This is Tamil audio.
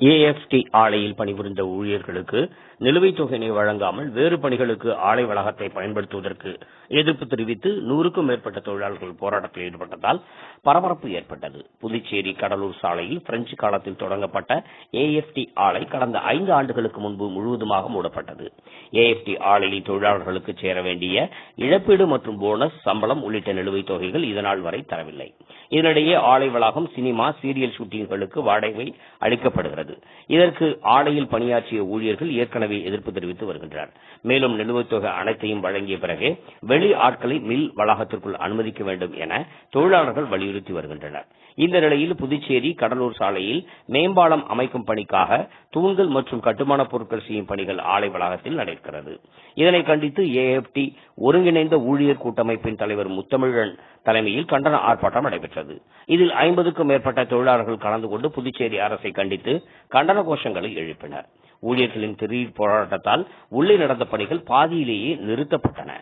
ஏஎஃப்டி ஆலையில் பணிபுரிந்த ஊழியர்களுக்கு நிலுவைத் தொகையினை வழங்காமல் வேறு பணிகளுக்கு ஆலை வளாகத்தை பயன்படுத்துவதற்கு எதிர்ப்பு தெரிவித்து நூறுக்கும் மேற்பட்ட தொழிலாளர்கள் போராட்டத்தில் ஈடுபட்டதால் பரபரப்பு ஏற்பட்டது. புதுச்சேரி கடலூர் சாலையில் பிரெஞ்சு காலத்தில் தொடங்கப்பட்ட ஏஎஃப்டி ஆலை கடந்த ஐந்து ஆண்டுகளுக்கு முன்பு முழுவதுமாக மூடப்பட்டது. ஏஎஃப்டி ஆலையில் தொழிலாளர்களுக்கு சேர வேண்டிய இழப்பீடு மற்றும் போனஸ் சம்பளம் உள்ளிட்ட நிலுவைத் தொகைகள் இதனால் வரை தரவில்லை. இதனிடையே ஆலை வளாகம் சினிமா சீரியல் ஷூட்டிங்களுக்கு வாடகை அளிக்கப்படுகிறது. இதற்கு ஆலையில் பணியாற்றிய ஊழியர்கள் ஏற்கனவே எதிர்ப்பு தெரிவித்து வருகின்றனர் மேலும் நிலுவைத் தொகை அனைத்தையும் வழங்கிய பிறகே வெளி ஆட்களை மில் வளாகத்திற்குள் அனுமதிக்க வேண்டும் என தொழிலாளர்கள் வலியுறுத்தி வருகின்றனர். இந்த நிலையில் புதுச்சேரி கடலூர் சாலையில் மேம்பாலம் அமைக்கும் பணிக்காக தூண்கள் மற்றும் கட்டுமானப் பொருட்கள் செய்யும் பணிகள் ஆலை வளாகத்தில் நடக்கிறது இதனை கண்டித்து ஏஎப்டி ஒருங்கிணைந்த ஊழியர் கூட்டமைப்பின் தலைவர் முத்தமிழன் தலைமையில் கண்டன ஆர்ப்பாட்டம் நடைபெற்றது. இதில் ஐம்பதுக்கும் மேற்பட்ட தொழிலாளர்கள் கலந்து கொண்டு புதுச்சேரி அரசை கண்டித்து கண்டன கோஷங்களை எழுப்பினர். ஊழியர்களின் திடீர் போராட்டத்தால் உள்ளே நடந்த பணிகள் பாதியிலேயே நிறுத்தப்பட்டன.